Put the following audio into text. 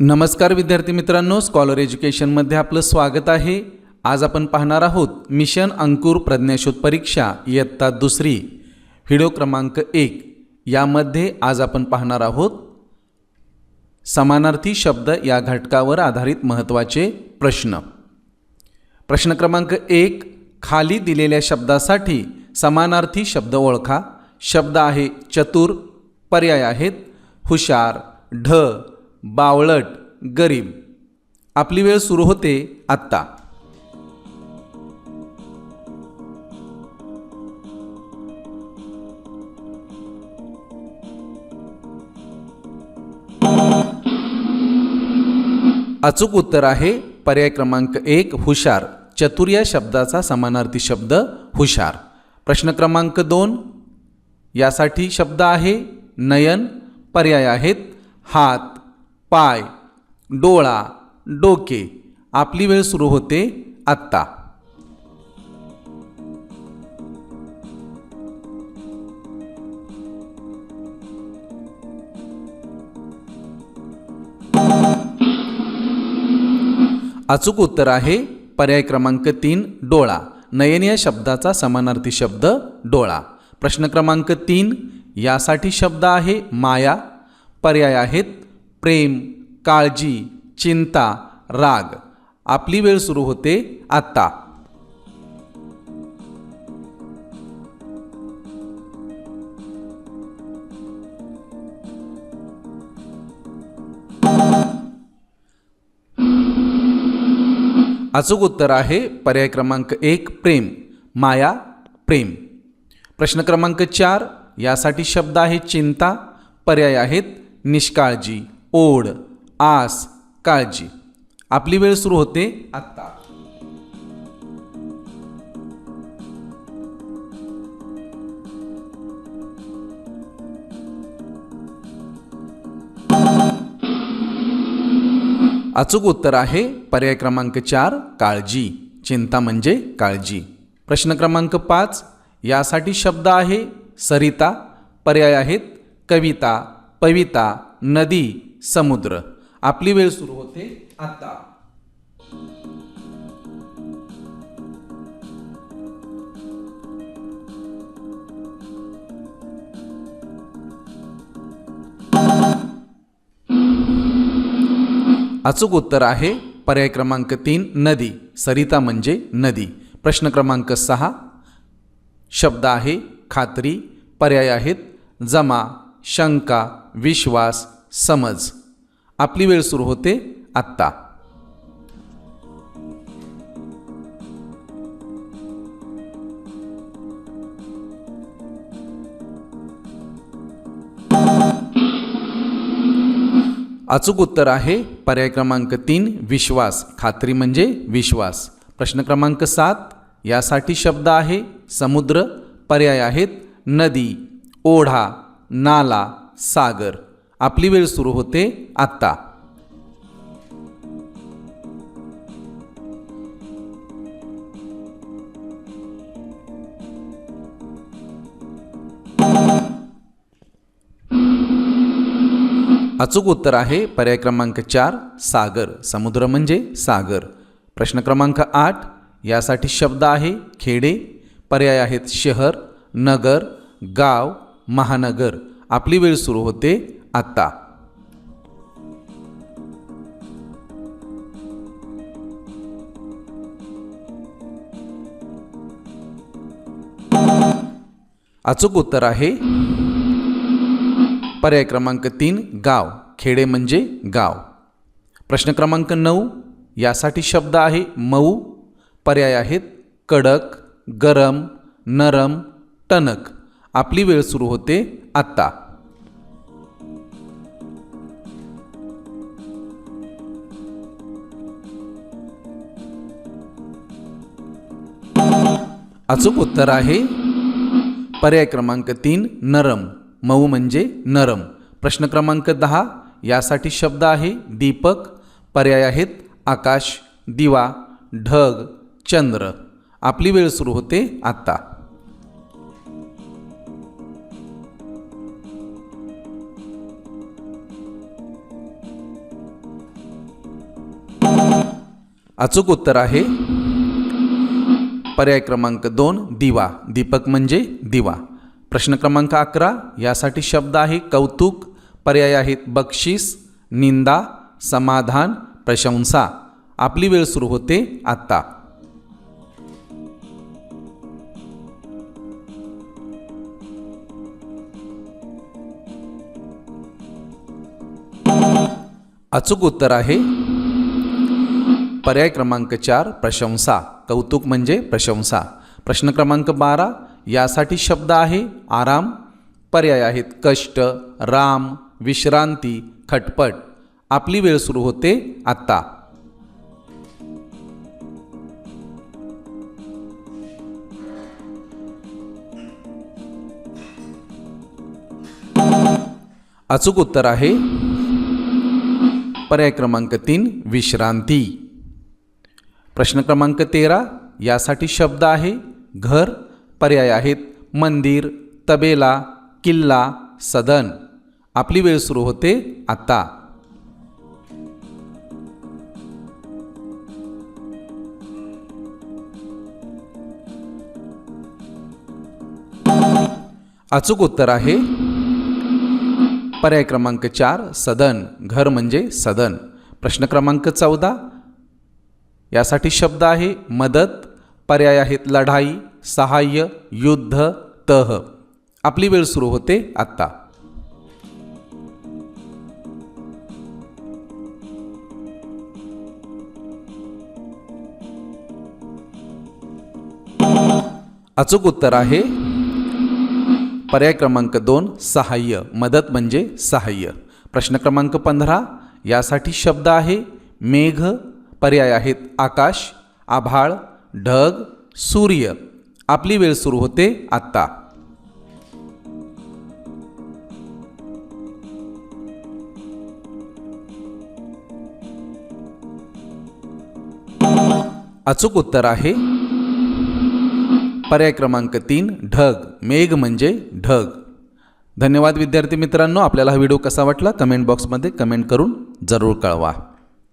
नमस्कार विद्यार्थी मित्रांनो स्कॉलर एज्युकेशनमध्ये आपलं स्वागत आहे. आज आपण पाहणार आहोत मिशन अंकुर प्रज्ञाशोध परीक्षा इयत्ता दुसरी. व्हिडिओ क्रमांक एक. यामध्ये आज आपण पाहणार आहोत समानार्थी शब्द या घटकावर आधारित महत्त्वाचे प्रश्न. प्रश्न क्रमांक एक खाली दिलेल्या शब्दासाठी समानार्थी शब्द ओळखा. शब्द आहे चतुर पर्याय आहेत हुशार ढ बावळट गरीब. आपली वेळ सुरू होते आत्ता. अचूक उत्तर आहे पर्याय क्रमांक एक हुशार. चतुर या शब्दाचा समानार्थी शब्द हुशार. प्रश्न क्रमांक दोन यासाठी शब्द आहे नयन पर्याय आहेत हात. पाय डोळा डोके. आपली वेळ सुरू होते आत्ता. अचूक उत्तर आहे पर्याय क्रमांक तीन डोळा. नयन या शब्दाचा समानार्थी शब्द डोळा. प्रश्न क्रमांक तीन यासाठी शब्द आहे माया. पर्याय आहेत प्रेम काळजी चिंता राग. आपली वेळ सुरू होते आत्ता. अचूक उत्तर आहे पर्याय क्रमांक एक प्रेम. माया प्रेम. प्रश्न क्रमांक चार यासाठी शब्द आहे चिंता पर्याय आहेत निष्काळजी. ओढ आस काळजी. आपली वेळ सुरू होते आत्ता. अचूक उत्तर आहे पर्याय क्रमांक चार काळजी. चिंता म्हणजे काळजी. प्रश्न क्रमांक पाच यासाठी शब्द आहे सरिता. पर्याय आहेत कविता पविता. नदी समुद्र. आपली वेळ सुरू होते आता. अचूक उत्तर आहे पर्याय क्रमांक तीन नदी. सरिता म्हणजे नदी. प्रश्न क्रमांक सहा. शब्द आहे खात्री. पर्याय आहेत जमा शंका विश्वास समज. आपली वेळ सुरू होते आत्ता. अचूक उत्तर आहे पर्याय क्रमांक तीन विश्वास. खात्री म्हणजे विश्वास. प्रश्न क्रमांक सात यासाठी शब्द आहे समुद्र पर्याय आहेत नदी ओढा नाला. सागर. आपली वेळ सुरू होते आत्ता. अचूक उत्तर आहे पर्याय क्रमांक चार सागर. समुद्र म्हणजे सागर. प्रश्न क्रमांक आठ यासाठी शब्द आहे खेडे. पर्याय आहेत शहर नगर गाव महानगर. आपली वेळ सुरू होते आत्ता. अचूक उत्तर आहे पर्याय क्रमांक तीन गाव. खेडे म्हणजे गाव. प्रश्न क्रमांक नऊ यासाठी शब्द आहे मऊ. पर्याय आहेत कडक गरम नरम टणक. आपली वेळ सुरू होते आत्ता. अचूक उत्तर आहे पर्याय क्रमांक तीन नरम. मऊ म्हणजे नरम. प्रश्न क्रमांक दहा यासाठी शब्द आहे दीपक. पर्याय आहेत आकाश दिवा ढग चंद्र. आपली वेळ सुरू होते आत्ता. अचूक उत्तर आहे. पर्याय क्रमांक दोन दिवा. दीपक म्हणजे दिवा. प्रश्न क्रमांक अकरा यासाठी शब्द आहे कौतुक. पर्याय आहेत बक्षीस निंदा समाधान प्रशंसा. आपली वेळ सुरू होते आत्ता. अचूक उत्तर आहे पर्याय क्रमांक चार प्रशंसा. कौतुक म्हणजे प्रशंसा. प्रश्न क्रमांक बारा यासाठी शब्द आहे आराम. पर्याय आहेत कष्ट राम विश्रांती खटपट. आपली वेळ सुरू होते आत्ता. अचूक उत्तर आहे पर्याय क्रमांक तीन विश्रांती. प्रश्न क्रमांक तेरा यासाठी शब्द आहे घर पर्याय आहेत मंदिर तबेला किल्ला सदन. आपली वेळ सुरू होते आता. अचूक उत्तर आहे पर्याय क्रमांक चार सदन. घर म्हणजे सदन. प्रश्न क्रमांक चौदा यासाठी शब्द आहे मदत पर्याय आहेत लढाई सहाय्य युद्ध तह. आपली वेळ सुरू होते आत्ता. अचूक उत्तर आहे पर्याय क्रमांक दोन सहाय्य. मदत म्हणजे सहाय्य. प्रश्न क्रमांक पंधरा यासाठी शब्द आहे मेघ पर्याय आहेत. आकाश आभाळ ढग सूर्य. आपली वेळ सुरू होते आत्ता. अचूक उत्तर आहे. पर्याय क्रमांक तीन ढग. मेघ म्हणजे ढग. धन्यवाद विद्यार्थी मित्रांनो. आपल्याला हा व्हिडिओ कसा वाटला? कमेंट बॉक्समध्ये कमेंट करून जरूर कळवा.